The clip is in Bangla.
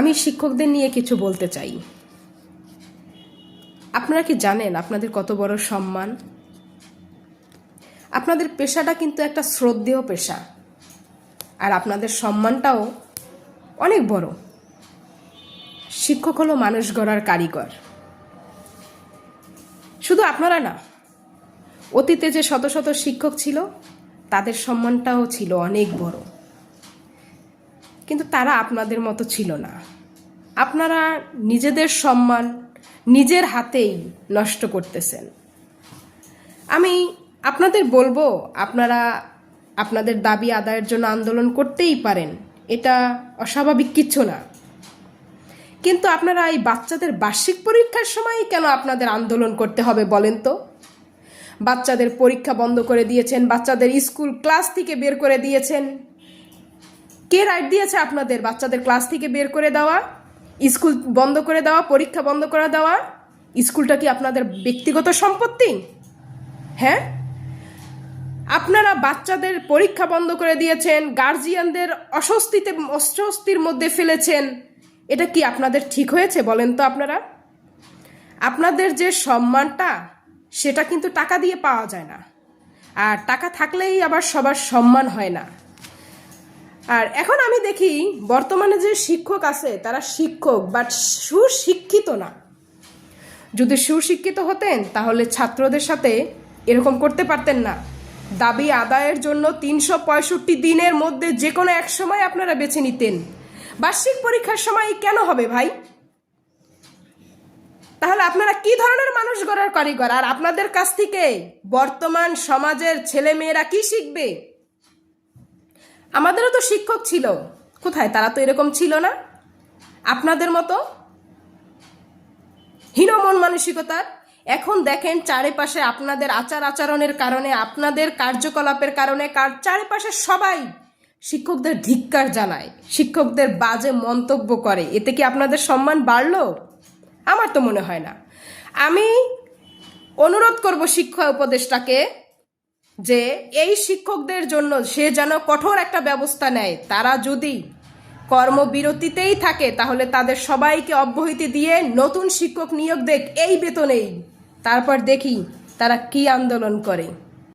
আমি শিক্ষকদের নিয়ে কিছু বলতে চাই। আপনারা কি জানেন আপনাদের কত বড় সম্মান? আপনাদের পেশাটা কিন্তু একটা শ্রদ্ধেয় পেশা। আর আপনাদের সম্মানটাও অনেক বড়। শিক্ষক হলো মানুষ গড়ার কারিগর। শুধু আপনারা না, অতীতে যে শত শত শিক্ষক ছিল, তাদের সম্মানটাও ছিল অনেক বড়। কিন্তু তারা আপনাদের মতো ছিল না। আপনারা নিজেদের সম্মান নিজের হাতেই নষ্ট করতেছেন। আমি আপনাদের বলব, আপনারা আপনাদের দাবি আদায়ের জন্য আন্দোলন করতেই পারেন, এটা অস্বাভাবিক কিছু না। কিন্তু আপনারা এই বাচ্চাদের বার্ষিক পরীক্ষার সময় কেন আপনাদের আন্দোলন করতে হবে বলেন তো? বাচ্চাদের পরীক্ষা বন্ধ করে দিয়েছেন, বাচ্চাদের স্কুল ক্লাস থেকে বের করে দিয়েছেন। কে রাইট দিয়েছে আপনাদের বাচ্চাদের ক্লাস থেকে বের করে দেওয়া? স্কুল বন্ধ করে দেওয়া? পরীক্ষা বন্ধ করে দেওয়া? স্কুলটা কি আপনাদের ব্যক্তিগত সম্পত্তি? হ্যাঁ? আপনারা বাচ্চাদের পরীক্ষা বন্ধ করে দিয়েছেন গার্জিয়ানদের অস্বস্তিতে, অস্বস্তির মধ্যে ফেলেছেন। এটা কি আপনাদের ঠিক হয়েছে বলেন তো আপনারা? আপনাদের যে সম্মানটা, সেটা কিন্তু টাকা দিয়ে পাওয়া যায় না। আর টাকা থাকলেই আবার সবার সম্মান হয় না। আর এখন আমি দেখি বর্তমানে যে শিক্ষক আছে, তারা শিক্ষক বাট সুশিক্ষিত না। যদি সুশিক্ষিত হতেন, তাহলে ছাত্রদের সাথে এরকম করতে পারতেন না। দাবি আদায়ের জন্য তিনশো পঁয়ষট্টি দিনের মধ্যে যে কোনো এক সময় আপনারা বেছে নিতেন। বার্ষিক পরীক্ষার সময় কেন হবে ভাই? তাহলে আপনারা কি ধরনের মানুষ গড়ার কারিগর? আর আপনাদের কাছ থেকে বর্তমান সমাজের ছেলে মেয়েরা কি শিখবে? আমাদেরও তো শিক্ষক ছিল। কোথায়? তারা তো এরকম ছিল না। আপনাদের মতো হীনমন মানসিকতার এখন দেখেন চারিপাশে আপনাদের আচার আচরণের কারণে, আপনাদের কার্যকলাপের কারণে, কার চারিপাশে সবাই শিক্ষকদের ধিক্কার জানায়, শিক্ষকদের বাজে মন্তব্য করে। এতে কি আপনাদের সম্মান বাড়ল? আমার তো মনে হয় না। আমি অনুরোধ করব শিক্ষা উপদেষ্টাকে যে এই শিক্ষকদের জন্য সে যেন কঠোর একটা ব্যবস্থা নেয়, তারা যদি কর্মবিরতিতেই থাকে, তাহলে তাদের সবাইকে অব্যাহতি দিয়ে নতুন শিক্ষক নিয়োগ দেখ, এই বেতনেই। তারপর দেখি তারা কি আন্দোলন করে।